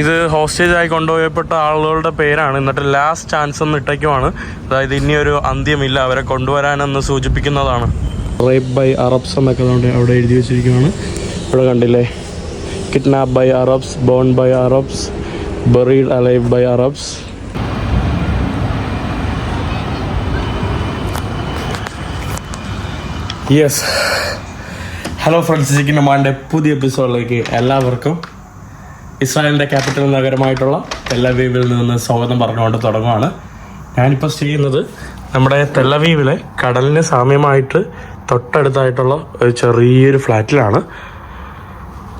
ഇത് ഹോസ്റ്റേജായി കൊണ്ടുപോയപ്പെട്ട ആളുകളുടെ പേരാണ്. എന്നിട്ട് ലാസ്റ്റ് ചാൻസ് എന്ന് ഇട്ടേക്കുമാണ് അതായത് ഇനിയൊരു അന്ത്യമില്ല. അവരെ കൊണ്ടുവരാനെന്ന് സൂചിപ്പിക്കുന്നതാണ്. റേപ്പ് ബൈ അറബ്സ് എന്നൊക്കെ അവിടെ എഴുതി വെച്ചിരിക്കുകയാണ് ഇവിടെ കണ്ടില്ലേ? Kidnap by Arabs born by Arabs buried alive by Arabs yes hello friends chicken മാന്റെ പുതിയ എപ്പിസോഡിലേക്ക് എല്ലാവർക്കും ഇസ്രായേലിന്റെ ക്യാപിറ്റൽ നഗരമായിട്ടുള്ള തെല്ലവീവിൽ നിന്ന് സ്വാഗതം പറഞ്ഞുകൊണ്ട് തുടങ്ങുകയാണ് ഞാനിപ്പോൾ ചെയ്യുന്നത് നമ്മുടെ തെല്ലവീവിലെ കടലിന് സാമ്യമായിട്ട് തൊട്ടടുത്തായിട്ടുള്ള ഒരു ചെറിയൊരു ഫ്ലാറ്റിലാണ്.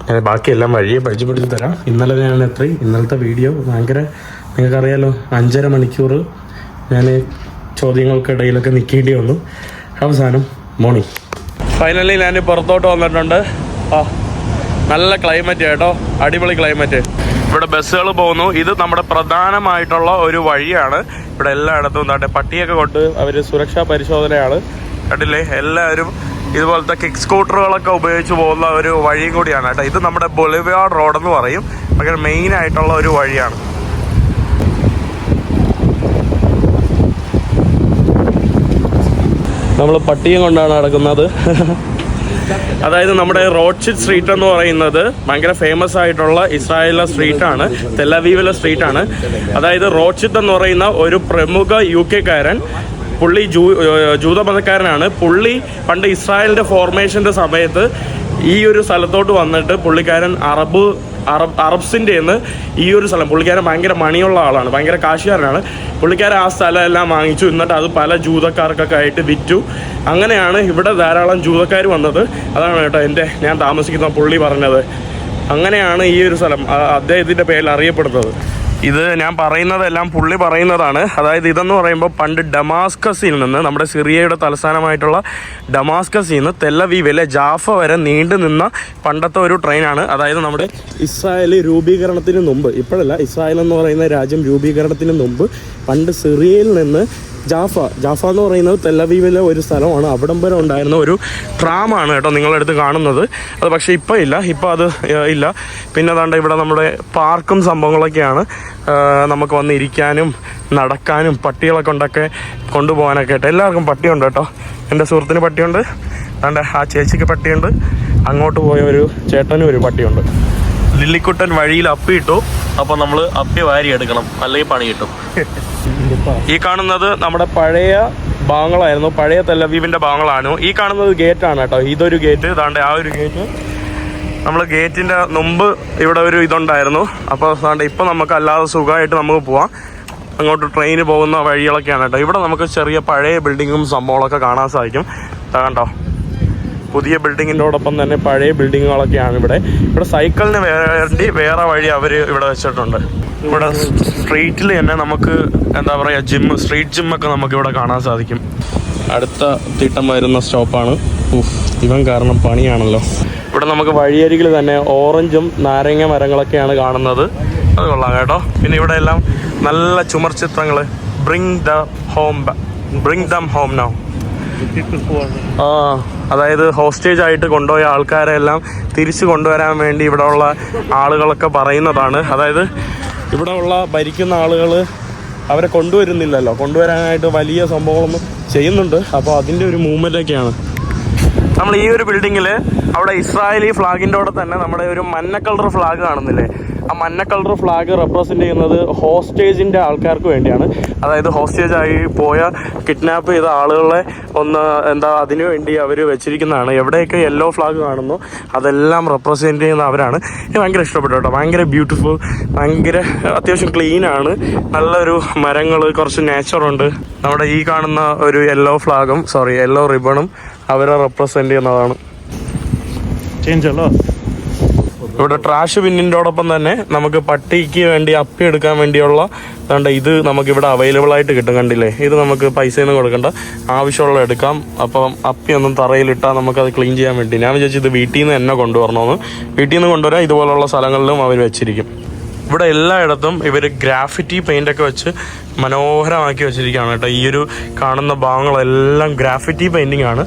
ഞാൻ ബാക്കിയെല്ലാം വഴിയെ പരിചയപ്പെടുത്തി തരാം. ഇന്നലെ ഞാൻ എത്രയും ഇന്നലത്തെ വീഡിയോ ഭയങ്കര നിങ്ങൾക്കറിയാലോ അഞ്ചര മണിക്കൂർ ഞാൻ ചോദ്യങ്ങൾക്കിടയിലൊക്കെ നിൽക്കേണ്ടി വന്നു. അവസാനം മോർണിംഗ്. ഫൈനലി ഞാൻ പുറത്തോട്ട് വന്നിട്ടുണ്ട്. ആ നല്ല ക്ലൈമറ്റ് കേട്ടോ. അടിപൊളി ക്ലൈമറ്റ് ഇവിടെ ബസ്സുകൾ പോകുന്നു. ഇത് നമ്മുടെ പ്രധാനമായിട്ടുള്ള ഒരു വഴിയാണ്. ഇവിടെ എല്ലായിടത്തും എന്താട്ടെ പട്ടിയൊക്കെ കൊണ്ട് അവർ സുരക്ഷാ പരിശോധനയാണ്. കണ്ടില്ലേ? എല്ലാവരും ഇതുപോലത്തെ കിക്ക് സ്കൂട്ടറുകളൊക്കെ ഉപയോഗിച്ച് പോകുന്ന ഒരു വഴിയും കൂടിയാണ് കേട്ടോ. ഇത് നമ്മുടെ ബൊളിവാർഡ് റോഡ് എന്ന് പറയും. ഭയങ്കര മെയിൻ ആയിട്ടുള്ള ഒരു വഴിയാണ്. നമ്മൾ പട്ടിയും കൊണ്ടാണ് നടക്കുന്നത്. അതായത് നമ്മുടെ റോഡ്ഷിറ്റ് സ്ട്രീറ്റ് എന്ന് പറയുന്നത് ഭയങ്കര ഫേമസ് ആയിട്ടുള്ള ഇസ്രായേലിലെ സ്ട്രീറ്റ് ആണ് തെലവീവിലെ സ്ട്രീറ്റ് ആണ്. അതായത് റോഡ്ഷിറ്റ് എന്ന് പറയുന്ന ഒരു പ്രമുഖ യു കെക്കാരൻ പുള്ളി ജൂ ജൂതമതക്കാരനാണ്. പുള്ളി പണ്ട് ഇസ്രായേലിന്റെ ഫോർമേഷന്റെ സമയത്ത് ഈ ഒരു സ്ഥലത്തോട്ട് വന്നിട്ട് പുള്ളിക്കാരൻ അറബ് അറബ് അറബ്സിന്റെ നിന്ന് ഈ ഒരു സ്ഥലം. പുള്ളിക്കാരൻ ഭയങ്കര മണിയുള്ള ആളാണ്. ഭയങ്കര കാശുകാരനാണ്. പുള്ളിക്കാരൻ ആ സ്ഥലമെല്ലാം വാങ്ങിച്ചു. എന്നിട്ട് അത് പല ജൂതക്കാർക്കൊക്കെ ആയിട്ട് വിറ്റു. അങ്ങനെയാണ് ഇവിടെ ധാരാളം ജൂതക്കാർ വന്നത്. അതാണ് കേട്ടോ എന്റെ ഞാൻ താമസിക്കുന്ന പുള്ളി പറഞ്ഞത്. അങ്ങനെയാണ് ഈ ഒരു സ്ഥലം. അദ്ദേഹത്തിന്റെ പേരിൽ അറിയപ്പെടുന്നത്. ഇത് ഞാൻ പറയുന്നതെല്ലാം പുള്ളി പറയുന്നതാണ്. അതായത് ഇതെന്ന് പറയുമ്പോൾ പണ്ട് ഡമാസ്കസിൽ നിന്ന് നമ്മുടെ സിറിയയുടെ തലസ്ഥാനമായിട്ടുള്ള ഡമാസ്കസിൽ നിന്ന് തെല്ലവീവിലെ ജാഫ വരെ നീണ്ടു നിന്ന പണ്ടത്തെ ഒരു ട്രെയിനാണ്. അതായത് നമ്മുടെ ഇസ്രായേൽ രൂപീകരണത്തിന് മുമ്പ് ഇപ്പോഴല്ല ഇസ്രായേൽ എന്ന് പറയുന്ന രാജ്യം രൂപീകരണത്തിന് മുമ്പ് പണ്ട് സിറിയയിൽ നിന്ന് ജാഫ ജാഫ എന്ന് പറയുന്നത് തെല്ലവീവിലെ ഒരു സ്ഥലമാണ്. അവിടം വരെ ഉണ്ടായിരുന്ന ഒരു ട്രാമാണ് കേട്ടോ നിങ്ങളെടുത്ത് കാണുന്നത്. അത് പക്ഷേ ഇപ്പോൾ ഇല്ല. ഇപ്പോൾ അത് ഇല്ല. പിന്നെ അതാണ്ട് ഇവിടെ നമ്മുടെ പാർക്കും സംഭവങ്ങളൊക്കെയാണ്. നമുക്ക് വന്ന് ഇരിക്കാനും നടക്കാനും പട്ടികളെ കൊണ്ടൊക്കെ കൊണ്ടുപോകാനൊക്കെ ആയിട്ട്. എല്ലാവർക്കും പട്ടിയുണ്ട് കേട്ടോ. എന്റെ സുഹൃത്തിന് പട്ടിയുണ്ട്. അതാണ്ട് ആ ചേച്ചിക്ക് പട്ടിയുണ്ട്. അങ്ങോട്ട് പോയ ഒരു ചേട്ടനും ഒരു പട്ടിയുണ്ട്. ലില്ലിക്കുട്ടൻ വഴിയിൽ അപ്പി ഇട്ടു. അപ്പൊ നമ്മൾ അപ്പി വാരി എടുക്കണം. അല്ലെങ്കിൽ പണി കിട്ടും. ഈ കാണുന്നത് നമ്മുടെ പഴയ ഭാഗങ്ങളായിരുന്നു പഴയ തെല്ലവീപിന്റെ ഭാഗങ്ങളാണ് ഈ കാണുന്നത് ഗേറ്റ് ആണ് കേട്ടോ. ഇതൊരു ഗേറ്റ്. ഇതാണ്ട് ആ ഒരു ഗേറ്റ്. നമ്മൾ ഗേറ്റിന്റെ മുമ്പ് ഇവിടെ ഒരു ഇതുണ്ടായിരുന്നു. അപ്പോൾ അതുകൊണ്ട് ഇപ്പം നമുക്ക് അല്ലാതെ സുഖമായിട്ട് നമുക്ക് പോവാം. അങ്ങോട്ട് ട്രെയിന് പോകുന്ന വഴികളൊക്കെയാണ് കേട്ടോ. ഇവിടെ നമുക്ക് ചെറിയ പഴയ ബിൽഡിങ്ങും സംഭവങ്ങളൊക്കെ കാണാൻ സാധിക്കും. കേട്ടോ കണ്ടോ? പുതിയ ബിൽഡിങ്ങിനോടൊപ്പം തന്നെ പഴയ ബിൽഡിങ്ങുകളൊക്കെയാണ് ഇവിടെ. ഇവിടെ സൈക്കിളിന് വേണ്ടി വേറെ വഴി അവർ ഇവിടെ വെച്ചിട്ടുണ്ട്. ഇവിടെ സ്ട്രീറ്റിൽ തന്നെ നമുക്ക് എന്താ പറയുക ജിം സ്ട്രീറ്റ് ജിമ്മൊക്കെ നമുക്ക് ഇവിടെ കാണാൻ സാധിക്കും. അടുത്ത തിട്ടം വരുന്ന സ്റ്റോപ്പാണ്. ഇവൻ കാരണം പണിയാണല്ലോ. ഇവിടെ നമുക്ക് വഴിയരികിൽ തന്നെ ഓറഞ്ചും നാരങ്ങ മരങ്ങളൊക്കെയാണ് കാണുന്നത്. അത് കൊള്ളാം കേട്ടോ. പിന്നെ ഇവിടെ എല്ലാം നല്ല ചുമർ ചിത്രങ്ങൾ bring the home bring them home now ആ. അതായത് ഹോസ്റ്റേജ് ആയിട്ട് കൊണ്ടുപോയ ആൾക്കാരെ എല്ലാം തിരിച്ചു കൊണ്ടുവരാൻ വേണ്ടി ഇവിടെ ഉള്ള ആളുകളൊക്കെ പറയുന്നതാണ്. അതായത് ഇവിടെ ഉള്ള ഭരിക്കുന്ന ആളുകൾ അവരെ കൊണ്ടുവരുന്നില്ലല്ലോ. കൊണ്ടുവരാനായിട്ട് വലിയ സംഭവങ്ങളൊന്നും ചെയ്യുന്നുണ്ട്. അപ്പോൾ അതിന്റെ ഒരു മൂവ്മെന്റ് ഒക്കെയാണ്. നമ്മൾ ഈ ഒരു ബിൽഡിങ്ങിൽ അവിടെ ഇസ്രായേലി ഫ്ലാഗിന്റെ കൂടെ തന്നെ നമ്മുടെ ഒരു മഞ്ഞ കളർ ഫ്ലാഗ് കാണുന്നില്ലേ? ആ മഞ്ഞ കളർ ഫ്ലാഗ് റെപ്രസെന്റ് ചെയ്യുന്നത് ഹോസ്റ്റേജിന്റെ ആൾക്കാർക്ക് വേണ്ടിയാണ്. അതായത് ഹോസ്റ്റേജായി പോയ കിഡ്നാപ്പ് ചെയ്ത ആളുകളെ ഒന്ന് എന്താ അതിനു വേണ്ടി അവർ വെച്ചിരിക്കുന്നതാണ്. എവിടെയൊക്കെ യെല്ലോ ഫ്ലാഗ് കാണുന്നു അതെല്ലാം റെപ്രസെന്റ് ചെയ്യുന്ന അവരാണ്. എനിക്ക് ഭയങ്കര ഇഷ്ടപ്പെട്ടു കേട്ടോ. ഭയങ്കര ബ്യൂട്ടിഫുൾ ഭയങ്കര അത്യാവശ്യം ക്ലീൻ ആണ്. നല്ലൊരു മരങ്ങൾ കുറച്ച് നേച്ചറുണ്ട് നമ്മുടെ ഈ കാണുന്ന ഒരു യെല്ലോ ഫ്ലാഗും സോറി യെല്ലോ റിബണും അവരെ റെപ്രസെന്റ് ചെയ്യുന്നതാണ്. ചേഞ്ച് അല്ലോ? ഇവിടെ ട്രാഷ് ബിന്നിന്റെടൊപ്പം തന്നെ നമുക്ക് പട്ടിക്ക് വേണ്ടി അപ്പി എടുക്കാൻ വേണ്ടിയുള്ള കണ്ട ഇത് നമുക്ക് ഇവിടെ അവൈലബിൾ ആയിട്ട് കിട്ടും കണ്ടില്ലേ? ഇത് നമുക്ക് പൈസയൊന്നും കൊടുക്കണ്ട. ആവശ്യമുള്ള എടുക്കാം. അപ്പം അപ്പി ഒന്നും തറയിലിട്ടാൽ നമുക്കത് ക്ലീൻ ചെയ്യാൻ വേണ്ടി. ഞാൻ വിചാരിച്ചു ഇത് വീട്ടിൽ നിന്ന് തന്നെ കൊണ്ടുവരണമെന്ന്. വീട്ടിൽ നിന്ന് കൊണ്ടുവരാൻ ഇതുപോലുള്ള സ്ഥലങ്ങളിലും അവർ വെച്ചിരിക്കും. ഇവിടെ എല്ലായിടത്തും ഇവർ ഗ്രാഫിറ്റി പെയിന്റ് ഒക്കെ വെച്ച് മനോഹരമാക്കി വെച്ചിരിക്കുകയാണ് കേട്ടോ. ഈ ഒരു കാണുന്ന ഭാഗങ്ങളെല്ലാം ഗ്രാഫിറ്റി പെയിന്റിംഗ് ആണ്.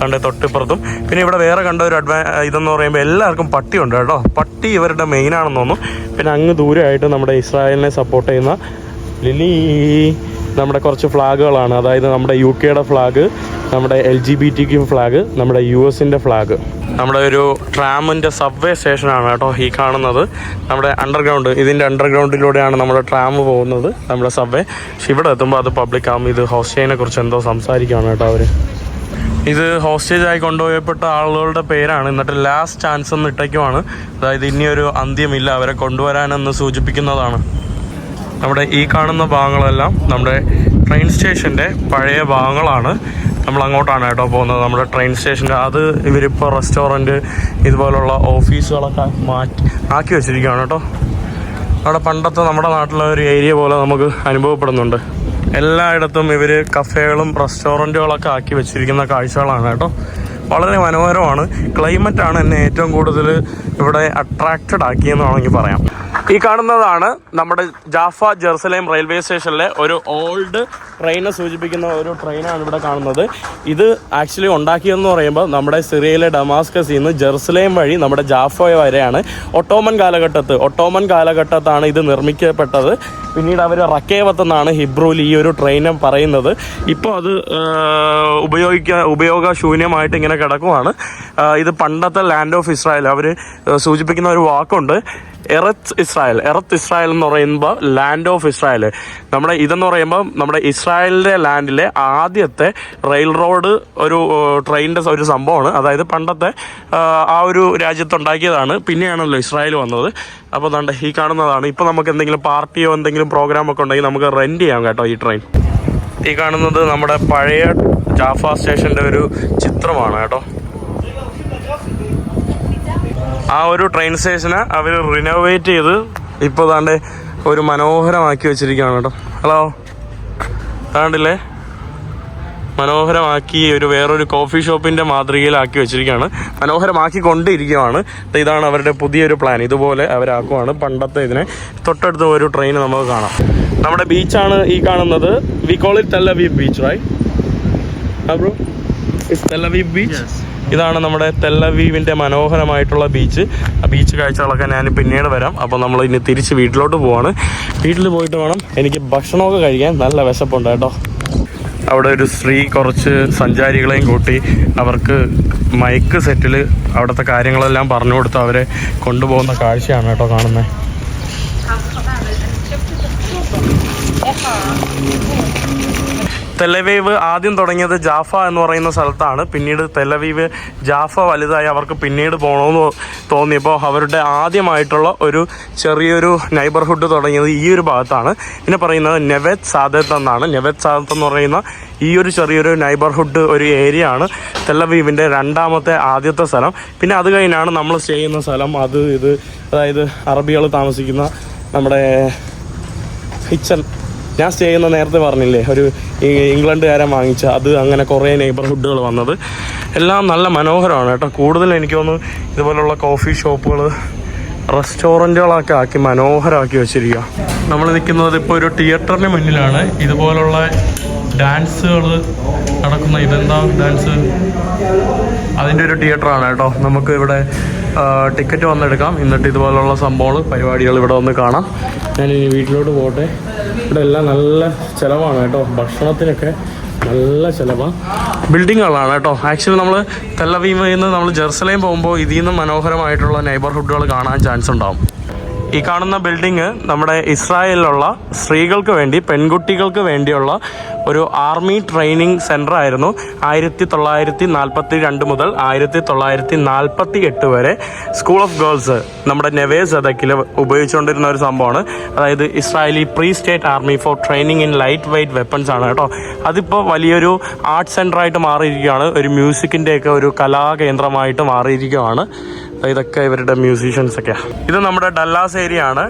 കണ്ട തൊട്ടിപ്പുറത്തും. പിന്നെ ഇവിടെ വേറെ കണ്ട ഒരു അഡ്വാ ഇതെന്ന് പറയുമ്പോൾ എല്ലാവർക്കും പട്ടിയുണ്ട് കേട്ടോ. പട്ടി ഇവരുടെ മെയിൻ ആണെന്ന് തോന്നുന്നു. പിന്നെ അങ്ങ് ദൂരമായിട്ട് നമ്മുടെ ഇസ്രായേലിനെ സപ്പോർട്ട് ചെയ്യുന്ന ലിലി. നമ്മുടെ കുറച്ച് ഫ്ലാഗുകളാണ്. അതായത് നമ്മുടെ യു കെയുടെ ഫ്ലാഗ് നമ്മുടെ L G B T Q flag നമ്മുടെ യു എസിന്റെ ഫ്ലാഗ്. നമ്മുടെ ഒരു ട്രാമിന്റെ സബ്വേ സ്റ്റേഷനാണ് കേട്ടോ ഈ കാണുന്നത്. നമ്മുടെ അണ്ടർഗ്രൗണ്ട് ഇതിന്റെ അണ്ടർഗ്രൗണ്ടിലൂടെയാണ് നമ്മുടെ ട്രാം പോകുന്നത് നമ്മുടെ സബ്വേ. പക്ഷെ ഇവിടെ എത്തുമ്പോൾ അത് പബ്ലിക് ആകും ഇത് ഹോസ്റ്റേജിനെ കുറിച്ച് എന്തോ സംസാരിക്കുകയാണ് കേട്ടോ അവർ ഇത് ഹോസ്റ്റേജായി കൊണ്ടുപോയപ്പെട്ട ആളുകളുടെ പേരാണ്. എന്നിട്ട് ലാസ്റ്റ് ചാൻസ് എന്ന് ഇട്ടേക്കുമാണ് അതായത് ഇനിയൊരു അന്ത്യമില്ല അവരെ കൊണ്ടുവരാനെന്ന് സൂചിപ്പിക്കുന്നതാണ്. നമ്മുടെ ഈ കാണുന്ന ഭാഗങ്ങളെല്ലാം നമ്മുടെ ട്രെയിൻ സ്റ്റേഷന്റെ പഴയ ഭാഗങ്ങളാണ്. നമ്മൾ അങ്ങോട്ടാണ് കേട്ടോ പോകുന്നത്. നമ്മുടെ ട്രെയിൻ സ്റ്റേഷന്റെ അത് ഇവരിപ്പോൾ റെസ്റ്റോറന്റ് ഇതുപോലുള്ള ഓഫീസുകളൊക്കെ മാറ്റി ആക്കി വെച്ചിരിക്കുകയാണ് കേട്ടോ. അവിടെ പണ്ടത്തെ നമ്മുടെ നാട്ടിലെ ഒരു ഏരിയ പോലെ നമുക്ക് അനുഭവപ്പെടുന്നുണ്ട്. എല്ലായിടത്തും ഇവർ കഫേകളും റെസ്റ്റോറന്റുകളൊക്കെ ആക്കി വെച്ചിരിക്കുന്ന കാഴ്ചകളാണ് കേട്ടോ. വളരെ മനോഹരമാണ്. ക്ലൈമറ്റാണ് എന്നെ ഏറ്റവും കൂടുതൽ ഇവിടെ അട്രാക്റ്റഡ് ആക്കിയെന്ന് വേണമെങ്കിൽ പറയാം. ഈ കാണുന്നതാണ് നമ്മുടെ ജാഫ ജെറുസലേം റെയിൽവേ സ്റ്റേഷനിലെ ഒരു ഓൾഡ് ട്രെയിനെ സൂചിപ്പിക്കുന്ന ഒരു ട്രെയിനാണ് ഇവിടെ കാണുന്നത്. ഇത് ആക്ച്വലി ഉണ്ടാക്കിയതെന്ന് പറയുമ്പോൾ നമ്മുടെ സിറിയയിലെ ഡമാസ്കസിൽ നിന്ന് ജെറുസലേം വഴി നമ്മുടെ ജാഫ വരെയാണ്. ഒട്ടോമൻ കാലഘട്ടത്ത് ഒട്ടോമൻ കാലഘട്ടത്താണ് ഇത് നിർമ്മിക്കപ്പെട്ടത്. പിന്നീട് അവർ റക്കേവത്ത് എന്നാണ് ഹിബ്രുവിൽ ഈ ഒരു ട്രെയിനെ പറയുന്നത്. ഇപ്പോൾ അത് ഉപയോഗിക്കുക ഉപയോഗശൂന്യമായിട്ട് ഇങ്ങനെ കിടക്കുവാണ്. ഇത് പണ്ടത്തെ ലാൻഡ് ഓഫ് ഇസ്രായേൽ അവർ സൂചിപ്പിക്കുന്ന ഒരു വാക്കുണ്ട്. എറത്ത് ഇസ്രായേൽ. എറത്ത് ഇസ്രായേൽ എന്ന് പറയുമ്പോൾ ലാൻഡ് ഓഫ് ഇസ്രായേൽ നമ്മുടെ ഇതെന്ന് പറയുമ്പോൾ നമ്മുടെ ഇസ്രായേലിന്റെ ലാൻഡിലെ ആദ്യത്തെ റെയിൽ റോഡ് ഒരു ട്രെയിനിന്റെ ഒരു സംഭവമാണ്. അതായത് പണ്ടത്തെ ആ, ആ ഒരു രാജ്യത്തുണ്ടാക്കിയതാണ്. പിന്നെയാണല്ലോ ഇസ്രായേൽ വന്നത്. അപ്പോൾ ദാണ്ട് ഈ കാണുന്നതാണ്. ഇപ്പോൾ നമുക്ക് എന്തെങ്കിലും പാർട്ടിയോ എന്തെങ്കിലും പ്രോഗ്രാമൊക്കെ ഉണ്ടെങ്കിൽ നമുക്ക് റെന്റ് ചെയ്യാം കേട്ടോ ഈ ട്രെയിൻ ഈ കാണുന്നത് നമ്മുടെ പഴയ ജാഫ സ്റ്റേഷന്റെ ഒരു ചിത്രമാണ് കേട്ടോ. ആ ഒരു ട്രെയിൻ സ്റ്റേഷനെ അവർ റിനോവേറ്റ് ചെയ്ത് ഇപ്പോൾ താണ്ട് ഒരു മനോഹരമാക്കി വെച്ചിരിക്കുകയാണ് കേട്ടോ. ഹലോ താണ്ടില്ലേ മനോഹരമാക്കി ഒരു വേറൊരു കോഫി ഷോപ്പിന്റെ മാതൃകയിലാക്കി വെച്ചിരിക്കുകയാണ്. മനോഹരമാക്കി കൊണ്ടിരിക്കുകയാണ്. ഇതാണ് അവരുടെ പുതിയൊരു പ്ലാൻ ഇതുപോലെ അവരാക്കുവാണ് പണ്ടത്തെ ഇതിനെ. തൊട്ടടുത്ത ഒരു ട്രെയിൻ നമുക്ക് കാണാം. നമ്മുടെ ബീച്ചാണ് ഈ കാണുന്നത്. We call it we beach rye bro Tel Aviv beach ഇതാണ് നമ്മുടെ തെല്ലവീവിന്റെ മനോഹരമായിട്ടുള്ള ബീച്ച് ആ ബീച്ച് കാഴ്ചകളൊക്കെ ഞാൻ പിന്നീട് വരാം. അപ്പോൾ നമ്മൾ ഇനി തിരിച്ച് വീട്ടിലോട്ട് പോവാണ്. വീട്ടിൽ പോയിട്ട് വേണം എനിക്ക് ഭക്ഷണമൊക്കെ കഴിക്കാൻ. നല്ല വിശപ്പുണ്ട് കേട്ടോ. അവിടെ ഒരു സ്ത്രീ കുറച്ച് സഞ്ചാരികളെയും കൂട്ടി അവർക്ക് മൈക്ക് സെറ്റിൽ അവിടുത്തെ കാര്യങ്ങളെല്ലാം പറഞ്ഞു കൊടുത്ത് അവരെ കൊണ്ടുപോകുന്ന കാഴ്ചയാണ് കേട്ടോ കാണുന്നത് തെലവീവ് ആദ്യം തുടങ്ങിയത് ജാഫ എന്ന് പറയുന്ന സ്ഥലത്താണ്. പിന്നീട് തെലവീവ് ജാഫ വലുതായി അവർക്ക് പിന്നീട് പോകണമെന്ന് തോന്നിയപ്പോൾ അവരുടെ ആദ്യമായിട്ടുള്ള ഒരു ചെറിയൊരു നൈബർഹുഡ് തുടങ്ങിയത് ഈ ഒരു ഭാഗത്താണ്. പിന്നെ പറയുന്നത് നെവത് സാദത്ത് എന്നാണ്. നെവത് സാദത്ത് എന്ന് പറയുന്ന ഈ ഒരു ചെറിയൊരു നൈബർഹുഡ് ഒരു ഏരിയ ആണ് തെല്ലവീവിന്റെ രണ്ടാമത്തെ ആദ്യത്തെ സ്ഥലം. പിന്നെ അത് കഴിഞ്ഞാണ് നമ്മൾ സ്റ്റേ ചെയ്യുന്ന സ്ഥലം. അത് ഇത് അതായത് അറബികൾ താമസിക്കുന്ന നമ്മുടെ കിച്ചൺ ഞാൻ സ്റ്റേ ചെയ്യുന്ന നേരത്തെ പറഞ്ഞില്ലേ ഒരു ഇംഗ്ലണ്ടുകാരെ ഇംഗ്ലണ്ടുകാരൻ വാങ്ങിച്ച അത് അങ്ങനെ കുറേ നെയ്ബർഹുഡുകൾ വന്നത്. എല്ലാം നല്ല മനോഹരമാണ് കേട്ടോ. കൂടുതൽ എനിക്ക് തോന്നുന്നു ഇതുപോലുള്ള കോഫി ഷോപ്പുകൾ റെസ്റ്റോറന്റുകളൊക്കെ ആക്കി മനോഹരമാക്കി വെച്ചിരിക്കുക നമ്മൾ നിൽക്കുന്നത് ഇപ്പോൾ ഒരു തിയേറ്ററിന് മുന്നിലാണ്. ഇതുപോലുള്ള ഡാൻസുകൾ നടക്കുന്ന ഇതെന്താ ഡാൻസ് അതിന്റെ ഒരു തിയേറ്ററാണ് കേട്ടോ. നമുക്ക് ഇവിടെ ടിക്കറ്റ് വന്നെടുക്കാം. എന്നിട്ട് ഇതുപോലുള്ള സംഭവങ്ങൾ പരിപാടികൾ ഇവിടെ വന്ന് കാണാം. ഞാൻ ഇനി വീട്ടിലോട്ട് പോട്ടെ. ഇവിടെ എല്ലാം നല്ല ചിലവാണ് കേട്ടോ. ഭക്ഷണത്തിനൊക്കെ നല്ല ചിലവാണ് ബിൽഡിങ്ങുകളാണ് കേട്ടോ. ആക്ച്വലി നമ്മൾ തെല്ലവീമയിൽ നിന്ന് നമ്മൾ ജെറുസലേം പോകുമ്പോൾ ഇതിൽ നിന്ന് മനോഹരമായിട്ടുള്ള നെയ്ബർഹുഡുകൾ കാണാൻ ചാൻസ് ഉണ്ടാവും. ഈ കാണുന്ന ബിൽഡിങ് നമ്മുടെ ഇസ്രായേലിലുള്ള സ്ത്രീകൾക്ക് വേണ്ടി പെൺകുട്ടികൾക്ക് വേണ്ടിയുള്ള ഒരു ആർമി ട്രെയിനിങ് സെന്റർ ആയിരുന്നു. ആയിരത്തി തൊള്ളായിരത്തി നാൽപ്പത്തി രണ്ട് മുതൽ ആയിരത്തി തൊള്ളായിരത്തി നാൽപ്പത്തി എട്ട് വരെ സ്കൂൾ ഓഫ് ഗേൾസ് നമ്മുടെ നെവേ സദക്കിൽ ഉപയോഗിച്ചുകൊണ്ടിരുന്ന ഒരു സംഭവമാണ്. അതായത് Israeli pre state army for training in lightweight weapons ആണ് കേട്ടോ. അതിപ്പോൾ വലിയൊരു ആർട്ട് സെന്ററായിട്ട് മാറിയിരിക്കുകയാണ്. ഒരു മ്യൂസിക്കിന്റെയൊക്കെ ഒരു കലാകേന്ദ്രമായിട്ട് മാറിയിരിക്കുകയാണ്. ഇതൊക്കെ ഇവരുടെ മ്യൂസീഷ്യൻസ് ഒക്കെ ഇത് നമ്മുടെ ഡല്ലാസ് ഏരിയ ആണ്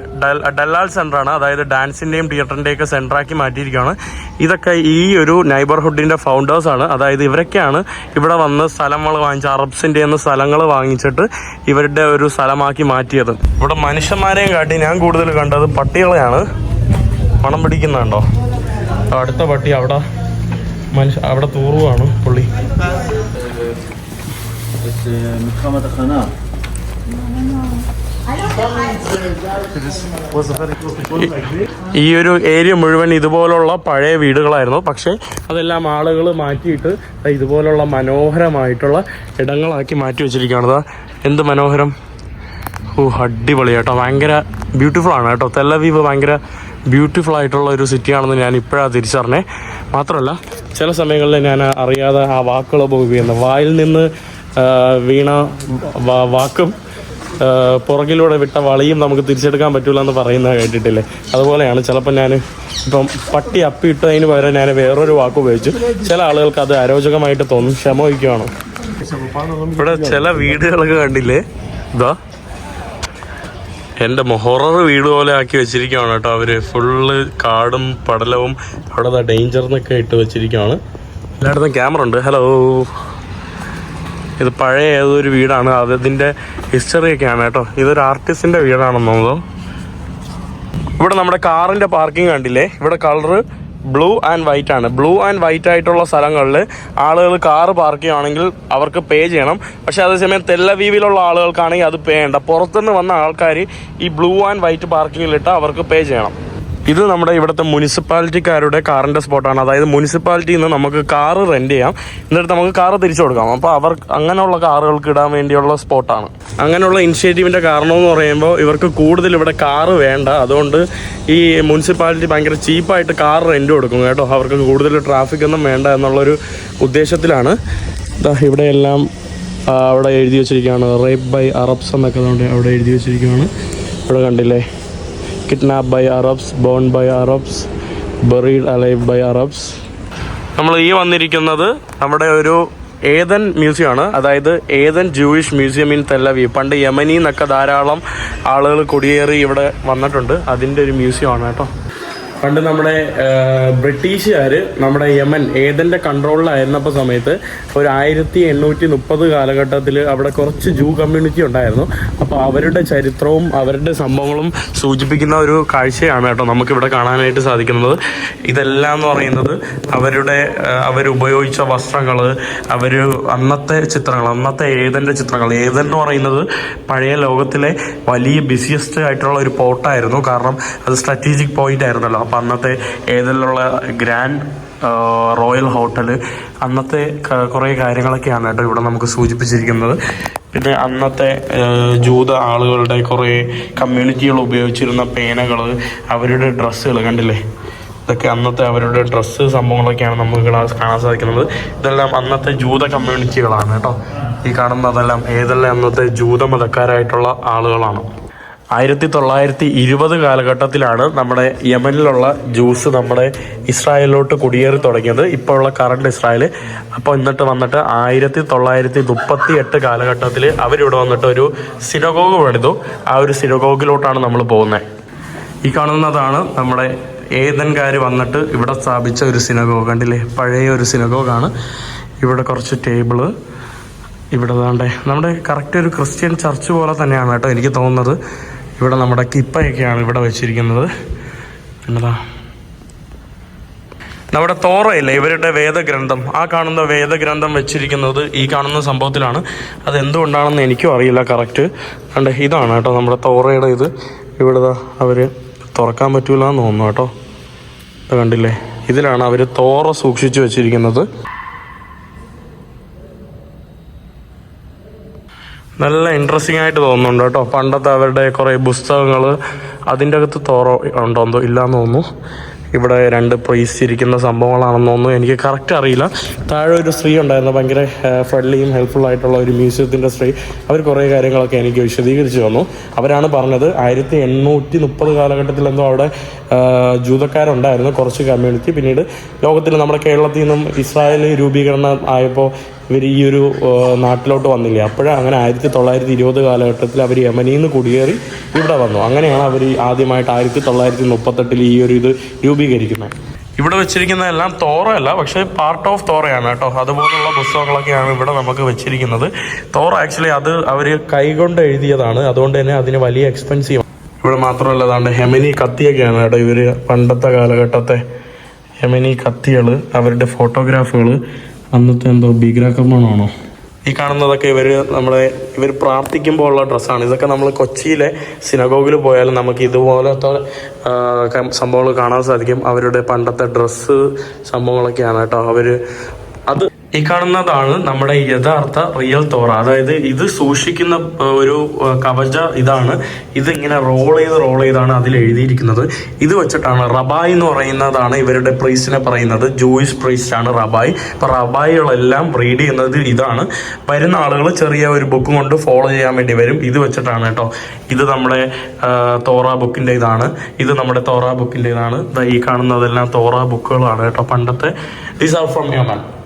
ഡല്ലാൽ സെന്റർ ആണ് അതായത് ഡാൻസിന്റെയും സെന്റർ ആക്കി മാറ്റിയിരിക്കുകയാണ്. ഇതൊക്കെ ഈ ഒരു നൈബർഹുഡിന്റെ ആണ്. അതായത് ഇവരൊക്കെയാണ് ഇവിടെ വന്ന് സ്ഥലങ്ങൾ വാങ്ങിച്ച അറബ്സിന്റെ നിന്ന് സ്ഥലങ്ങൾ വാങ്ങിച്ചിട്ട് ഇവരുടെ ഒരു സ്ഥലമാക്കി മാറ്റിയത്. ഇവിടെ മനുഷ്യന്മാരെയും കാട്ടി ഞാൻ കൂടുതൽ കണ്ടത് പട്ടികളെയാണ്. പണം പിടിക്കുന്നുണ്ടോ? അടുത്ത പട്ടി അവിടെ മനുഷ്യ അവിടെ തൂറുവാണ് പുള്ളി. മുഹമ്മദ് ഖനാർ ഈ ഒരു ഏരിയ മുഴുവൻ ഇതുപോലുള്ള പഴയ വീടുകളായിരുന്നു. പക്ഷേ അതെല്ലാം ആളുകൾ മാറ്റിയിട്ട് ഇതുപോലുള്ള മനോഹരമായിട്ടുള്ള ഇടങ്ങളാക്കി മാറ്റി വെച്ചിരിക്കുകയാണ്. എന്ത് മനോഹരം? ഓ അടിപൊളി കേട്ടോ. ഭയങ്കര ബ്യൂട്ടിഫുൾ ആണ് കേട്ടോ. തെല്ലവീവ് ഭയങ്കര ബ്യൂട്ടിഫുൾ ആയിട്ടുള്ള ഒരു സിറ്റിയാണെന്ന് ഞാൻ ഇപ്പോഴാണ് തിരിച്ചറിഞ്ഞത് മാത്രമല്ല ചില സമയങ്ങളിൽ ഞാൻ അറിയാതെ ആ വാക്കുകൾ ഉപയോഗിക്കുന്നത് വായിൽ നിന്ന് വീണ വാക്കും പുറകിലൂടെ വിട്ട വളയും നമുക്ക് തിരിച്ചെടുക്കാൻ പറ്റൂല എന്ന് പറയുന്നത് കേട്ടിട്ടില്ലേ? അതുപോലെയാണ് ചിലപ്പോൾ ഞാൻ ഇപ്പം പട്ടി അപ്പിയിട്ടതിന് പകരം ഞാൻ വേറൊരു വാക്ക് ഉപയോഗിച്ചു. ചില ആളുകൾക്ക് അത് അരോചകമായിട്ട് തോന്നും ക്ഷമ വയ്ക്കുവാണ്? ഇവിടെ ചില വീടുകളൊക്കെ കണ്ടില്ലേ? ഇതാ. എന്റെ ഹൊറർ വീട് പോലെ ആക്കി വെച്ചിരിക്കുകയാണ് കേട്ടോ അവർ. ഫുള്ള് കാടും പടലവും അവിടെ ഡേഞ്ചർ എന്നൊക്കെ ഇട്ട് വെച്ചിരിക്കുകയാണ് എല്ലായിടത്തും ക്യാമറ ഉണ്ട്. ഹലോ ഇത് പഴയ ഏതൊരു വീടാണ്? അത് ഹിസ്റ്ററി ഒക്കെയാണ് കേട്ടോ. ഇതൊരു ആർട്ടിസ്റ്റിന്റെ വീടാണെന്ന് തോന്നുന്നു. ഇവിടെ നമ്മുടെ കാറിന്റെ പാർക്കിംഗ് കണ്ടില്ലേ? ഇവിടെ കളറ് ബ്ലൂ ആൻഡ് വൈറ്റ് ആണ്. ബ്ലൂ ആൻഡ് വൈറ്റ് ആയിട്ടുള്ള സ്ഥലങ്ങളിൽ ആളുകൾ കാറ് പാർക്ക് ചെയ്യുകയാണെങ്കിൽ അവർക്ക് പേ ചെയ്യണം. പക്ഷേ അതേസമയം തെല്ലവീവിലുള്ള ആളുകൾക്കാണെങ്കിൽ അത് പേ ചെയ്യേണ്ട. പുറത്തുനിന്ന് വന്ന ആൾക്കാർ ഈ ബ്ലൂ ആൻഡ് വൈറ്റ് പാർക്കിങ്ങിലിട്ട് അവർക്ക് പേ ചെയ്യണം. ഇത് നമ്മുടെ ഇവിടുത്തെ മുനിസിപ്പാലിറ്റിക്കാരുടെ കാറിന്റെ സ്പോട്ടാണ്. അതായത് മുനിസിപ്പാലിറ്റിയിൽ നിന്ന് നമുക്ക് കാറ് റെന്റ് ചെയ്യാം. എന്നിട്ട് നമുക്ക് കാറ് തിരിച്ചു കൊടുക്കാം. അപ്പോൾ അവർ അങ്ങനെയുള്ള കാറുകൾക്ക് ഇടാൻ വേണ്ടിയുള്ള സ്പോട്ടാണ്. അങ്ങനെയുള്ള ഇനിഷ്യേറ്റീവിന്റെ കാരണം എന്ന് പറയുമ്പോൾ ഇവർക്ക് കൂടുതൽ ഇവിടെ കാറ് വേണ്ട. അതുകൊണ്ട് ഈ മുനിസിപ്പാലിറ്റി ഭയങ്കര ചീപ്പായിട്ട് കാർ റെന്റ് കൊടുക്കും കേട്ടോ. അവർക്ക് കൂടുതൽ ട്രാഫിക് ഒന്നും വേണ്ട എന്നുള്ളൊരു ഉദ്ദേശത്തിലാണ്. ദാ ഇവിടെയെല്ലാം ആ, അവിടെ എഴുതി വെച്ചിരിക്കുകയാണ്. റേപ്പ് ബൈ അറബ്സ് എന്നൊക്കെ അവിടെ എഴുതി വെച്ചിരിക്കുകയാണ്. ഇവിടെ കണ്ടില്ലേ? Kidnap by Arabs born by Arabs buried alive by Arabs നമ്മൾ ഈ വന്നിരിക്കുന്നത് നമ്മുടെ ഒരു ഏതൻ മ്യൂസിയം ആണ്. അതായത് Ethan Jewish museum in Tel Aviv പണ്ട് യമനി എന്നൊക്കെ ധാരാളം ആളുകൾ കുടിയേറി ഇവിടെ വന്നിട്ടുണ്ട്. അതിന്റെ ഒരു മ്യൂസിയം ആണ് കേട്ടോ. പണ്ട് നമ്മുടെ ബ്രിട്ടീഷുകാർ നമ്മുടെ യമൻ ഏതന്റെ കൺട്രോളിലായിരുന്നപ്പോൾ സമയത്ത് ഒരു ആയിരത്തി എണ്ണൂറ്റി മുപ്പത് കാലഘട്ടത്തിൽ അവിടെ കുറച്ച് ജൂ കമ്മ്യൂണിറ്റി ഉണ്ടായിരുന്നു. അപ്പോൾ അവരുടെ ചരിത്രവും അവരുടെ സംഭവങ്ങളും സൂചിപ്പിക്കുന്ന ഒരു കാഴ്ചയാണ് കേട്ടോ നമുക്കിവിടെ കാണാനായിട്ട് സാധിക്കുന്നത്. ഇതെല്ലാം എന്ന് പറയുന്നത് അവരുടെ അവരുപയോഗിച്ച വസ്ത്രങ്ങൾ അവർ അന്നത്തെ ചിത്രങ്ങൾ അന്നത്തെ ഏതന്റെ ചിത്രങ്ങൾ. ഏതൻ എന്ന് പറയുന്നത് പഴയ ലോകത്തിലെ വലിയ ബിസിയസ്റ്റ് ആയിട്ടുള്ള ഒരു പോർട്ടായിരുന്നു കാരണം അത് സ്ട്രാറ്റജിക് പോയിന്റ് ആയിരുന്നല്ലോ. അപ്പം അന്നത്തെ ഏതിലുള്ള ഗ്രാൻഡ് റോയൽ ഹോട്ടൽ അന്നത്തെ കുറേ കാര്യങ്ങളൊക്കെയാണ് കേട്ടോ ഇവിടെ നമുക്ക് സൂചിപ്പിച്ചിരിക്കുന്നത്. പിന്നെ അന്നത്തെ ജൂത ആളുകളുടെ കുറേ കമ്മ്യൂണിറ്റികൾ ഉപയോഗിച്ചിരുന്ന പേനകൾ അവരുടെ ഡ്രസ്സുകൾ കണ്ടില്ലേ? ഇതൊക്കെ അന്നത്തെ അവരുടെ ഡ്രസ്സ് സംഭവങ്ങളൊക്കെയാണ് നമുക്ക് കാണാൻ സാധിക്കുന്നത്. ഇതെല്ലാം അന്നത്തെ ജൂത കമ്മ്യൂണിറ്റികളാണ് കേട്ടോ. ഈ കാണുന്നതെല്ലാം ഏതെല്ലാം അന്നത്തെ ജൂത മതക്കാരായിട്ടുള്ള ആളുകളാണ്. ആയിരത്തി തൊള്ളായിരത്തി ഇരുപത് കാലഘട്ടത്തിലാണ് നമ്മുടെ യമനിലുള്ള ജ്യൂസ് നമ്മുടെ ഇസ്രായേലിലോട്ട് കുടിയേറി തുടങ്ങിയത്. ഇപ്പോൾ ഉള്ള കറണ്ട് ഇസ്രായേൽ അപ്പോൾ എന്നിട്ട് വന്നിട്ട് ആയിരത്തി തൊള്ളായിരത്തി മുപ്പത്തി എട്ട് കാലഘട്ടത്തിൽ അവരിവിടെ വന്നിട്ട് ഒരു സിനഗോഗ് പണിതു. ആ ഒരു സിനഗോഗിലോട്ടാണ് നമ്മൾ പോകുന്നത് ഈ കാണുന്നതാണ് നമ്മുടെ ഏതൻകാർ വന്നിട്ട് ഇവിടെ സ്ഥാപിച്ച ഒരു സിനഗോഗ് കണ്ടില്ലേ? പഴയ ഒരു സിനഗോഗാണ് ഇവിടെ കുറച്ച് ടേബിൾ. ഇവിടെ നമ്മുടെ കറക്റ്റ് ഒരു ക്രിസ്ത്യൻ ചർച്ച് പോലെ തന്നെയാണ് കേട്ടോ എനിക്ക് തോന്നുന്നത്. ഇവിടെ നമ്മുടെ കിപ്പയൊക്കെയാണ് ഇവിടെ വെച്ചിരിക്കുന്നത്. പിന്നെതാ. നമ്മുടെ തോറയില്ലേ ഇവരുടെ വേദഗ്രന്ഥം. ആ കാണുന്ന വേദഗ്രന്ഥം വെച്ചിരിക്കുന്നത് ഈ കാണുന്ന സംഭവത്തിലാണ്. അത് എന്തുകൊണ്ടാണെന്ന് എനിക്കും അറിയില്ല കറക്റ്റ്. കണ്ട ഇതാണ് കേട്ടോ നമ്മുടെ തോറയുടെ ഇത്. ഇവിടെ അവർ തുറക്കാൻ പറ്റൂല എന്ന് തോന്നുന്നു കേട്ടോ. കണ്ടില്ലേ? ഇതിലാണ് അവർ തോറ സൂക്ഷിച്ചു വെച്ചിരിക്കുന്നത്. നല്ല ഇൻട്രസ്റ്റിംഗ് ആയിട്ട് തോന്നുന്നുണ്ട് കേട്ടോ. പണ്ടത്തെ അവരുടെ കുറേ പുസ്തകങ്ങൾ അതിന്റെ അകത്ത് തോറ ഉണ്ടോ എന്തോ ഇല്ലാന്ന് തോന്നുന്നു. ഇവിടെ രണ്ട് പ്രൈസ് ഇരിക്കുന്ന സംഭവങ്ങളാണെന്ന് തോന്നുന്നു. എനിക്ക് കറക്റ്റ് അറിയില്ല. താഴെ ഒരു സ്ത്രീ ഉണ്ടായിരുന്നു. ഭയങ്കര ഫ്രണ്ട്ലിയും ഹെൽപ്ഫുൾ ആയിട്ടുള്ള ഒരു മ്യൂസിയത്തിന്റെ സ്ത്രീ. അവർ കുറേ കാര്യങ്ങളൊക്കെ എനിക്ക് വിശദീകരിച്ച് തന്നു. അവരാണ് പറഞ്ഞത് ആയിരത്തി എണ്ണൂറ്റി മുപ്പത് കാലഘട്ടത്തിൽ എന്തോ അവിടെ ജൂതക്കാരുണ്ടായിരുന്നു കുറച്ച് കമ്മ്യൂണിറ്റി പിന്നീട് ലോകത്തിൽ നമ്മുടെ കേരളത്തിൽ നിന്നും ഇസ്രായേൽ രൂപീകരണം ആയപ്പോൾ ഇവർ ഈ ഒരു നാട്ടിലോട്ട് വന്നില്ലേ? അപ്പോഴാണ് അങ്ങനെ ആയിരത്തി തൊള്ളായിരത്തി ഇരുപത് കാലഘട്ടത്തിൽ അവർ യമനിൽ നിന്ന് കുടിയേറി ഇവിടെ വന്നു. അങ്ങനെയാണ് അവർ ആദ്യമായിട്ട് ആയിരത്തി തൊള്ളായിരത്തി മുപ്പത്തെട്ടിൽ ഈ ഒരു ഇത് രൂപീകരിക്കുന്നത്. ഇവിടെ വെച്ചിരിക്കുന്നതെല്ലാം തോറയല്ല പക്ഷേ പാർട്ട് ഓഫ് തോറയാണ് കേട്ടോ. അതുപോലുള്ള പുസ്തകങ്ങളൊക്കെയാണ് ഇവിടെ നമുക്ക് വെച്ചിരിക്കുന്നത്. തോറ ആക്ച്വലി അത് അവർ കൈകൊണ്ട് എഴുതിയതാണ്. അതുകൊണ്ട് തന്നെ അതിന് വലിയ എക്സ്പെൻസീവ് ഇവിടെ മാത്രമല്ല അതാണ്ട് ഹെമിനി കത്തിയൊക്കെയാണ്. കേട്ടോ ഇവർ പണ്ടത്തെ കാലഘട്ടത്തെ ഹെമിനി കത്തികൾ അവരുടെ ഫോട്ടോഗ്രാഫുകൾ അന്നത്തെ എന്തോ ഭീകരാക്രമണമാണോ? ഈ കാണുന്നതൊക്കെ ഇവർ നമ്മളെ ഇവർ പ്രാർത്ഥിക്കുമ്പോൾ ഉള്ള ഡ്രസ്സാണ്. ഇതൊക്കെ നമ്മൾ കൊച്ചിയിലെ സിനഗോഗിൽ പോയാലും നമുക്ക് ഇതുപോലത്തെ സംഭവങ്ങൾ കാണാൻ സാധിക്കും. അവരുടെ പണ്ടത്തെ ഡ്രസ്സ് സംഭവങ്ങളൊക്കെയാണ് കേട്ടോ. അവർ ഈ കാണുന്നതാണ് നമ്മുടെ യഥാർത്ഥ റിയൽ തോറ. അതായത് ഇത് സൂക്ഷിക്കുന്ന ഒരു കവച ഇതാണ്. ഇത് ഇങ്ങനെ റോൾ ചെയ്ത് റോൾ ചെയ്താണ് അതിൽ എഴുതിയിരിക്കുന്നത്. ഇത് വെച്ചിട്ടാണ് റബായ് എന്ന് പറയുന്നതാണ് ഇവരുടെ പ്രീസ്റ്റിനെ പറയുന്നത്. ജൂയിസ് പ്രീസ്റ്റ് ആണ് റബായ്. അപ്പൊ റബായികളെല്ലാം റീഡ് ചെയ്യുന്നത് ഇതാണ്. വരുന്ന ആളുകൾ ചെറിയ ഒരു ബുക്കും കൊണ്ട് ഫോളോ ചെയ്യാൻ വേണ്ടി വരും. ഇത് വെച്ചിട്ടാണ് കേട്ടോ. ഇത് നമ്മുടെ തോറ ബുക്കിന്റെ ഇതാണ്. ഇത് നമ്മുടെ തോറ ബുക്കിന്റെ ഇതാണ്. ഈ കാണുന്നതെല്ലാം തോറ ബുക്കുകളാണ് കേട്ടോ പണ്ടത്തെ. This are from Yemen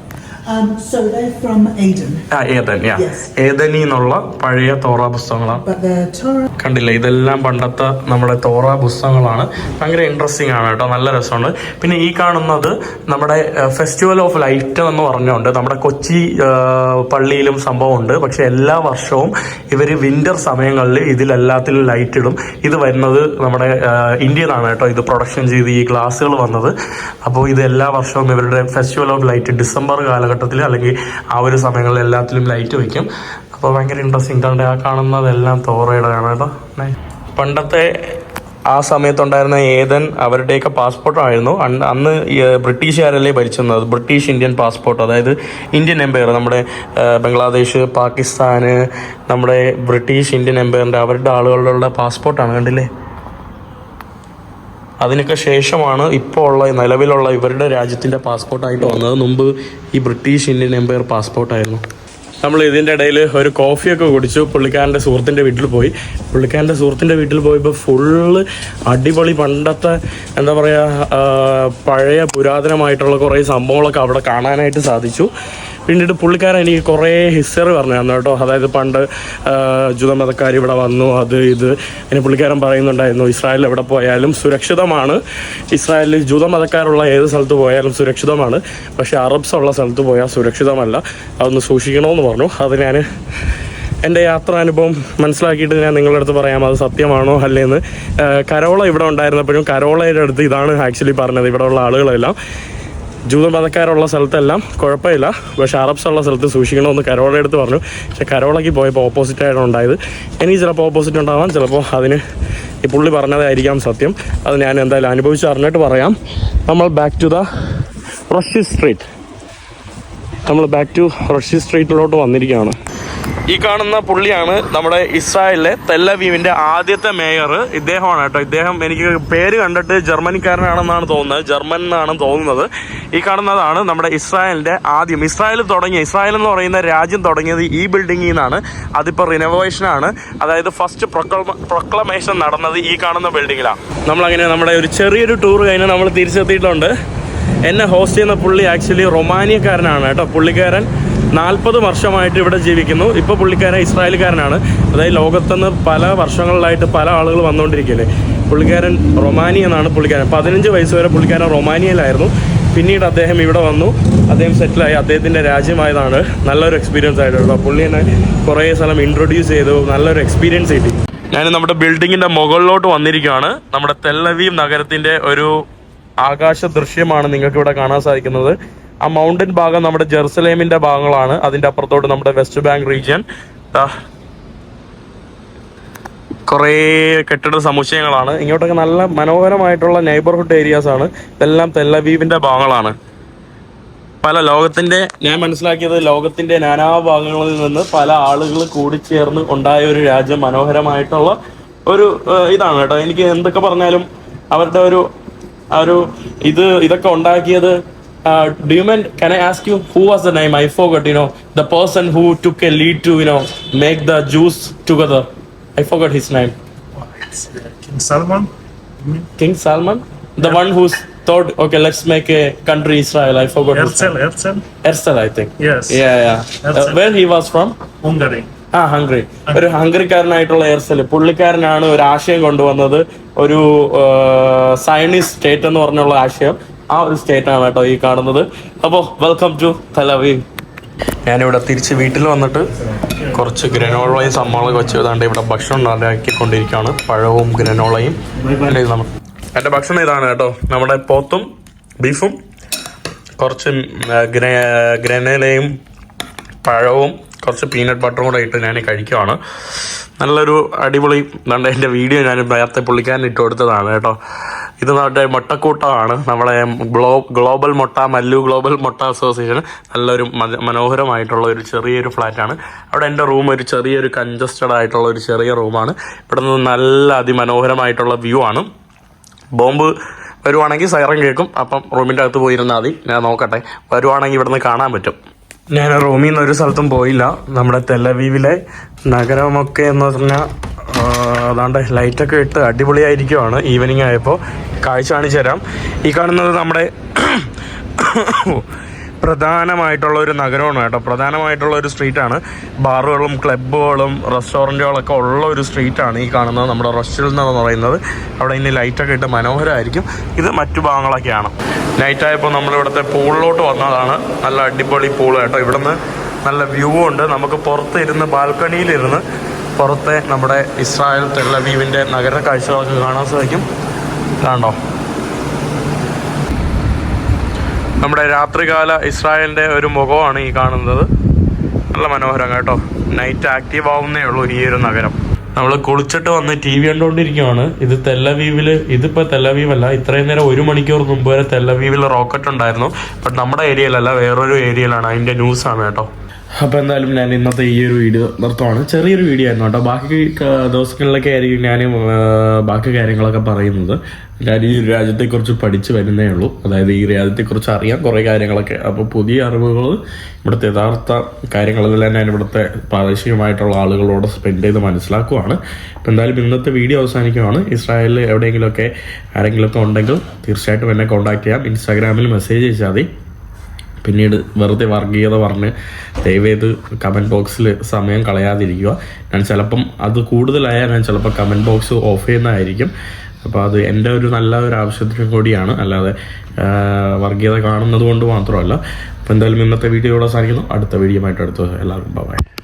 Um, so they're from Aden, ആ ഏതൻ യാ Yes. ഏതനി എന്നുള്ള പഴയ തോറ പുസ്തകങ്ങളാണ് but the Torah കണ്ടില്ല? ഇതെല്ലാം പണ്ടത്തെ നമ്മുടെ തോറ പുസ്തകങ്ങളാണ്. ഭയങ്കര ഇൻട്രസ്റ്റിംഗ് ആണ് കേട്ടോ. നല്ല രസമുണ്ട്. പിന്നെ ഈ കാണുന്നത് നമ്മുടെ ഫെസ്റ്റിവൽ ഓഫ് ലൈറ്റ് എന്ന് പറഞ്ഞുകൊണ്ട് നമ്മുടെ കൊച്ചി ആ, പള്ളിയിലും സംഭവമുണ്ട്. പക്ഷെ എല്ലാ വർഷവും ഇവർ വിന്റർ സമയങ്ങളിൽ ഇതിലെല്ലാത്തിലും ലൈറ്റ് ഇടും. ഇത് വരുന്നത് നമ്മുടെ ആ, ഇന്ത്യയിലാണ് കേട്ടോ. ഇത് പ്രൊഡക്ഷൻ ചെയ്ത് ഈ ഗ്ലാസ്സുകൾ വന്നത്. അപ്പോൾ ഇത് എല്ലാ വർഷവും ഇവരുടെ ഫെസ്റ്റിവൽ ഓഫ് ലൈറ്റ് ഡിസംബർ കാലഘട്ടത്തിൽ അല്ലെങ്കിൽ ആ ഒരു സമയങ്ങളിൽ എല്ലാത്തിലും ലൈറ്റ് വയ്ക്കും അപ്പോൾ ഭയങ്കര ഇൻട്രസ്റ്റിംഗ് കണ്ട് ആ കാണുന്നതെല്ലാം തോറയുടെ ആണ് കേട്ടോ. പണ്ടത്തെ ആ സമയത്തുണ്ടായിരുന്ന ഏതൻ അവരുടെയൊക്കെ പാസ്പോർട്ടായിരുന്നു അന്ന് ബ്രിട്ടീഷുകാരല്ലേ ഭരിച്ചിരുന്നത്. ബ്രിട്ടീഷ് ഇന്ത്യൻ പാസ്പോർട്ട് അതായത് ഇന്ത്യൻ എംപയർ നമ്മുടെ ബംഗ്ലാദേശ് പാകിസ്ഥാന് നമ്മുടെ ബ്രിട്ടീഷ് ഇന്ത്യൻ എംപയറിന്റെ അവരുടെ ആളുകളുടെ പാസ്പോർട്ടാണ് കണ്ടില്ലേ? അതിനൊക്കെ ശേഷമാണ് ഇപ്പോൾ ഉള്ള നിലവിലുള്ള ഇവരുടെ രാജ്യത്തിന്റെ പാസ്പോർട്ടായിട്ട് വന്നത്. മുമ്പ് ഈ ബ്രിട്ടീഷ് ഇന്ത്യൻ എംപയർ പാസ്പോർട്ടായിരുന്നു. നമ്മൾ ഇതിന്റെ ഇടയിൽ ഒരു കോഫിയൊക്കെ കുടിച്ചു. പുള്ളിക്കാരന്റെ സുഹൃത്തിന്റെ വീട്ടിൽ പോയി. പുള്ളിക്കാരന്റെ സുഹൃത്തിന്റെ വീട്ടിൽ പോയപ്പോൾ ഫുള്ള് അടിപൊളി പണ്ടത്തെ എന്താ പറയുക പഴയ പുരാതനമായിട്ടുള്ള കുറേ സംഭവങ്ങളൊക്കെ അവിടെ കാണാനായിട്ട് സാധിച്ചു. പിന്നീട് പുള്ളിക്കാരൻ എനിക്ക് കുറേ ഹിസ്റ്ററി പറഞ്ഞു തന്നു കേട്ടോ. അതായത് പണ്ട് ജൂതമതക്കാർ ഇവിടെ വന്നു അത് ഇത്. പിന്നെ പുള്ളിക്കാരൻ പറയുന്നുണ്ടായിരുന്നു ഇസ്രായേലിൽ എവിടെ പോയാലും സുരക്ഷിതമാണ്. ഇസ്രായേലിൽ ജൂതമതക്കാരുള്ള ഏത് സ്ഥലത്ത് പോയാലും സുരക്ഷിതമാണ്. പക്ഷേ അറബ്സ് ഉള്ള സ്ഥലത്ത് പോയാൽ സുരക്ഷിതമല്ല. അതൊന്ന് സൂക്ഷിക്കണമെന്ന് പറഞ്ഞു. അത് ഞാൻ എന്റെ യാത്രാനുഭവം മനസ്സിലാക്കിയിട്ട് ഞാൻ നിങ്ങളുടെ അടുത്ത് പറയാം. അത് സത്യമാണോ അല്ലേന്ന്. കരോള ഇവിടെ ഉണ്ടായിരുന്നപ്പോഴും കരോളയുടെ അടുത്ത് ഇതാണ് ആക്ച്വലി പറഞ്ഞത്. ഇവിടെ ഉള്ള ആളുകളെല്ലാം ജൂതമതക്കാരുള്ള സ്ഥലത്തെല്ലാം കുഴപ്പമില്ല. പക്ഷെ അറബ്സ് ഉള്ള സ്ഥലത്ത് സൂക്ഷിക്കണമെന്ന് കരോള എടുത്ത് പറഞ്ഞു. പക്ഷെ കരോളയ്ക്ക് പോയപ്പോൾ ഓപ്പോസിറ്റ് ആയിട്ടാണ് ഉണ്ടായത്. എനിക്ക് ചിലപ്പോൾ ഓപ്പോസിറ്റ് ഉണ്ടാവാം. ചിലപ്പോൾ അതിന് ഈ പുള്ളി പറഞ്ഞതായിരിക്കാം സത്യം. അത് ഞാൻ എന്തായാലും അനുഭവിച്ച് അറിഞ്ഞിട്ട് പറയാം. നമ്മൾ back to the Rashi Street നമ്മൾ ബാക്ക് ടു റഷി സ്ട്രീറ്റിലോട്ട് വന്നിരിക്കുകയാണ്. ഈ കാണുന്ന പുള്ളിയാണ് നമ്മുടെ ഇസ്രായേലിലെ തെല്ലവീവിന്റെ ആദ്യത്തെ മേയർ. ഇദ്ദേഹമാണ് കേട്ടോ. ഇദ്ദേഹം എനിക്ക് പേര് കണ്ടിട്ട് ജർമ്മനിക്കാരനാണെന്നാണ് തോന്നുന്നത്. ജർമ്മൻ എന്നാണ് തോന്നുന്നത്. ഈ കാണുന്നതാണ് നമ്മുടെ ഇസ്രായേലിന്റെ ആദ്യം. ഇസ്രായേൽ തുടങ്ങിയ ഇസ്രായേൽ എന്ന് പറയുന്ന രാജ്യം തുടങ്ങിയത് ഈ ബിൽഡിങ്ങിൽ നിന്നാണ്. അതിപ്പോൾ റിനോവേഷനാണ് അതായത് ഫസ്റ്റ് പ്രൊക്ലമേഷൻ നടന്നത് ഈ കാണുന്ന ബിൽഡിങ്ങിലാണ് നമ്മളങ്ങനെ നമ്മുടെ ഒരു ചെറിയൊരു ടൂർ കഴിഞ്ഞ് നമ്മൾ തിരിച്ചെത്തിയിട്ടുണ്ട്. എന്നെ ഹോസ്റ്റ് ചെയ്യുന്ന പുള്ളി ആക്ച്വലി റൊമാനിയക്കാരനാണ് കേട്ടോ. പുള്ളിക്കാരൻ നാൽപ്പത് വർഷമായിട്ട് ഇവിടെ ജീവിക്കുന്നു. ഇപ്പോൾ പുള്ളിക്കാരൻ ഇസ്രായേൽക്കാരനാണ്. അതായത് ലോകത്തുനിന്ന് പല വർഷങ്ങളിലായിട്ട് പല ആളുകൾ വന്നുകൊണ്ടിരിക്കുകയല്ലേ. പുള്ളിക്കാരൻ റൊമാനിയ എന്നാണ് പുള്ളിക്കാരൻ. പതിനഞ്ച് വയസ്സ് വരെ പുള്ളിക്കാരൻ റൊമാനിയയിലായിരുന്നു. പിന്നീട് അദ്ദേഹം ഇവിടെ വന്നു. അദ്ദേഹം സെറ്റിലായി അദ്ദേഹത്തിന്റെ രാജ്യമായതാണ്. നല്ലൊരു എക്സ്പീരിയൻസ് ആയിട്ടുള്ളത് പുള്ളി എന്നെ കുറേ സ്ഥലം ഇൻട്രൊഡ്യൂസ് ചെയ്തു. നല്ലൊരു എക്സ്പീരിയൻസ് കിട്ടി. ഞാൻ നമ്മുടെ ബിൽഡിങ്ങിന്റെ മുകളിലോട്ട് വന്നിരിക്കുകയാണ്. നമ്മുടെ തെല്ലവീവ് നഗരത്തിന്റെ ഒരു ആകാശ ദൃശ്യമാണ് നിങ്ങൾക്ക് ഇവിടെ കാണാൻ സാധിക്കുന്നത്. ആ മൗണ്ടൻ ഭാഗം നമ്മുടെ ജെറുസലേമിന്റെ ഭാഗങ്ങളാണ്. അതിന്റെ അപ്പുറത്തോട്ട് നമ്മുടെ വെസ്റ്റ് ബാങ്ക് റീജിയൻ കുറേ കെട്ടിട സമുച്ചയങ്ങളാണ്. ഇങ്ങോട്ടൊക്കെ നല്ല മനോഹരമായിട്ടുള്ള നെയ്ബർഹുഡ് ഏരിയാസ് ആണ്. ഇതെല്ലാം തെല്ലവീവിന്റെ ഭാഗങ്ങളാണ്. പല ലോകത്തിന്റെ ഞാൻ മനസ്സിലാക്കിയത് ലോകത്തിന്റെ നാനാ ഭാഗങ്ങളിൽ നിന്ന് പല ആളുകൾ കൂടിച്ചേർന്ന് ഉണ്ടായ ഒരു രാജ്യം മനോഹരമായിട്ടുള്ള ഒരു ഇതാണ് കേട്ടോ. എനിക്ക് എന്തൊക്കെ പറഞ്ഞാലും അവരുടെ ഒരു ഒരു ഇത് ഇതൊക്കെ ഉണ്ടാക്കിയത് do you mind can I ask you who was the name I forgot you know the person who took a lead to you know make the Jews together I forgot his name It's uh, King Salman. King Salman the one who's thought okay let's make a country Israel I forgot Herzl, Herzl, Ersel, I think. Yes. Yeah, yeah. Uh, where he was from? Hungary. ആ Hungary ഒരു ഹംഗറിക്കാരനായിട്ടുള്ള Aircel പുള്ളിക്കാരനാണ് ഒരു ആശയം കൊണ്ടുവന്നത്. ഒരു Zionist state എന്ന് പറഞ്ഞുള്ള ആശയം. ആ ഒരു സ്റ്റേറ്റ് ആണ് കേട്ടോ ഈ കാണുന്നത്. അപ്പോ വെൽക്കം ടു തലവീവ് ഞാനിവിടെ തിരിച്ച് വീട്ടിൽ വന്നിട്ട് കുറച്ച് ഗ്രനോളയും സമ്മളൊക്കെ വെച്ച് ഏതാണ്ട് ഇവിടെ ഭക്ഷണം ഉണ്ടാക്കിക്കൊണ്ടിരിക്കുകയാണ്. പഴവും ഗ്രനോളയും എന്റെ ഭക്ഷണം ഇതാണ് കേട്ടോ. നമ്മുടെ പോത്തും ബീഫും കുറച്ച് ഗ്ര- ഗ്രനേലയും പഴവും കുറച്ച് പീനട്ട് ബട്ടറും കൂടെ ഇട്ട് ഞാൻ കഴിക്കുവാണ്. നല്ലൊരു അടിപൊളി എന്റെ വീഡിയോ ഞാൻ നേരത്തെ പുള്ളിക്കാരൻ ഇട്ട് കൊടുത്തതാണ് കേട്ടോ. ഇത് നമ്മുടെ മുട്ടക്കൂട്ടമാണ് നമ്മളെ ഗ്ലോ ഗ്ലോബൽ മുട്ട മല്ലു ഗ്ലോബൽ മുട്ട അസോസിയേഷൻ നല്ലൊരു മനോഹരമായിട്ടുള്ള ഒരു ചെറിയൊരു ഫ്ലാറ്റാണ്. അവിടെ എന്റെ റൂം ഒരു ചെറിയൊരു കൺജസ്റ്റഡ് ആയിട്ടുള്ള ഒരു ചെറിയ റൂമാണ്. ഇവിടെ നിന്ന് നല്ല അതിമനോഹരമായിട്ടുള്ള വ്യൂ ആണ്. ബോംബ് വരുവാണെങ്കിൽ സൈറൻ കേൾക്കും. അപ്പം റൂമിന്റെ അകത്ത് പോയിരുന്നാൽ മതി. ഞാൻ നോക്കട്ടെ. വരുവാണെങ്കിൽ ഇവിടുന്ന് കാണാൻ പറ്റും. ഞാൻ റൂമിൽ നിന്ന് ഒരു സ്ഥലത്തും പോയില്ല. നമ്മുടെ തെലവീവിലെ നഗരമൊക്കെ എന്ന് പറഞ്ഞാൽ അതാണ്ട് ലൈറ്റൊക്കെ ഇട്ട് അടിപൊളിയായിരിക്കുവാണ് ഈവനിങ് ആയപ്പോൾ കാഴ്ച കാണിച്ചു തരാം. ഈ കാണുന്നത് നമ്മുടെ പ്രധാനമായിട്ടുള്ള ഒരു നഗരമാണ് കേട്ടോ. പ്രധാനമായിട്ടുള്ള ഒരു സ്ട്രീറ്റാണ്. ബാറുകളും ക്ലബ്ബുകളും റെസ്റ്റോറന്റുകളൊക്കെ ഉള്ള ഒരു സ്ട്രീറ്റാണ് ഈ കാണുന്നത് നമ്മുടെ റഷ്യൽ എന്ന് പറയുന്നത്. അവിടെ ഇനി ലൈറ്റൊക്കെ ഇട്ട് മനോഹരമായിരിക്കും. ഇത് മറ്റു ഭാഗങ്ങളൊക്കെയാണ്. നൈറ്റായപ്പോൾ നമ്മളിവിടുത്തെ പൂളിലോട്ട് വന്നതാണ്. നല്ല അടിപൊളി പൂൾ കേട്ടോ. ഇവിടുന്ന് നല്ല വ്യൂ ഉണ്ട്. നമുക്ക് പുറത്ത് ഇരുന്ന് ബാൽക്കണിയിലിരുന്ന് പുറത്തെ നമ്മുടെ ഇസ്രായേൽ തെല്ലവീവിന്റെ നഗര കാഴ്ചകളൊക്കെ കാണാൻ സാധിക്കും. കണ്ടോ നമ്മുടെ രാത്രികാല ഇസ്രായേലിന്റെ ഒരു മുഖമാണ് ഈ കാണുന്നത്. നല്ല മനോഹരം കേട്ടോ. നൈറ്റ് ആക്റ്റീവ് ആവുന്നേ ഉള്ളൂ ഈ ഒരു നഗരം. നമ്മൾ കുളിച്ചിട്ട് വന്ന് ടി വി കണ്ടുകൊണ്ടിരിക്കുകയാണ് ഇത് തെല്ലവീവിൽ ഇതിപ്പോൾ തെല്ലവീവ് അല്ല ഇത്രയും നേരം ഒരു മണിക്കൂർ മുമ്പ് വരെ തെല്ലവീവിൽ റോക്കറ്റ് ഉണ്ടായിരുന്നു. ബട്ട് നമ്മുടെ ഏരിയയിലല്ല വേറൊരു ഏരിയയിലാണ്. അതിന്റെ ന്യൂസാണ് കേട്ടോ. അപ്പോൾ എന്തായാലും ഞാൻ ഇന്നത്തെ ഈ ഒരു വീഡിയോ നിർത്തുവാണ്. ചെറിയൊരു വീഡിയോ ആയിരുന്നു കേട്ടോ. ബാക്കി ദിവസങ്ങളിലൊക്കെ ആയിരിക്കും ഞാൻ ബാക്കി കാര്യങ്ങളൊക്കെ പറയുന്നത്. ഞാൻ ഈ രാജ്യത്തെക്കുറിച്ച് പഠിച്ചു വരുന്നേ ഉള്ളൂ. അതായത് ഈ രാജ്യത്തെക്കുറിച്ച് അറിയാം കുറേ കാര്യങ്ങളൊക്കെ. അപ്പോൾ പുതിയ അറിവുകൾ ഇവിടുത്തെ യഥാർത്ഥ കാര്യങ്ങളെല്ലാം ഞാൻ ഇവിടുത്തെ പ്രാദേശികമായിട്ടുള്ള ആളുകളോട് സ്പെൻഡ് ചെയ്ത് മനസ്സിലാക്കുവാണ്. അപ്പോൾ എന്തായാലും ഇന്നത്തെ വീഡിയോ അവസാനിക്കുവാണ്. ഇസ്രായേലിൽ എവിടെയെങ്കിലുമൊക്കെ ആരെങ്കിലുമൊക്കെ ഉണ്ടെങ്കിൽ തീർച്ചയായിട്ടും എന്നെ കോൺടാക്ട് ചെയ്യാം. ഇൻസ്റ്റാഗ്രാമിൽ മെസ്സേജ് അയച്ചാൽ മതി. പിന്നീട് വെറുതെ വർഗീയത പറഞ്ഞ് ദയവേത് കമന്റ് ബോക്സിൽ സമയം കളയാതിരിക്കുക. ഞാൻ ചിലപ്പം അത് കൂടുതലായാൽ ഞാൻ ചിലപ്പോൾ കമന്റ് ബോക്സ് ഓഫ് ചെയ്യുന്നതായിരിക്കും. അപ്പോൾ അത് എന്റെ ഒരു നല്ല ഒരു ആവശ്യത്തിനും കൂടിയാണ്. അല്ലാതെ വർഗീയത കാണുന്നത് കൊണ്ട് മാത്രമല്ല. അപ്പോൾ എന്തായാലും ഇന്നത്തെ വീഡിയോ ഇവിടെ സാധിക്കുന്നു അടുത്ത വീഡിയോ ആയിട്ട് അടുത്ത് എല്ലാവർക്കും ബൈ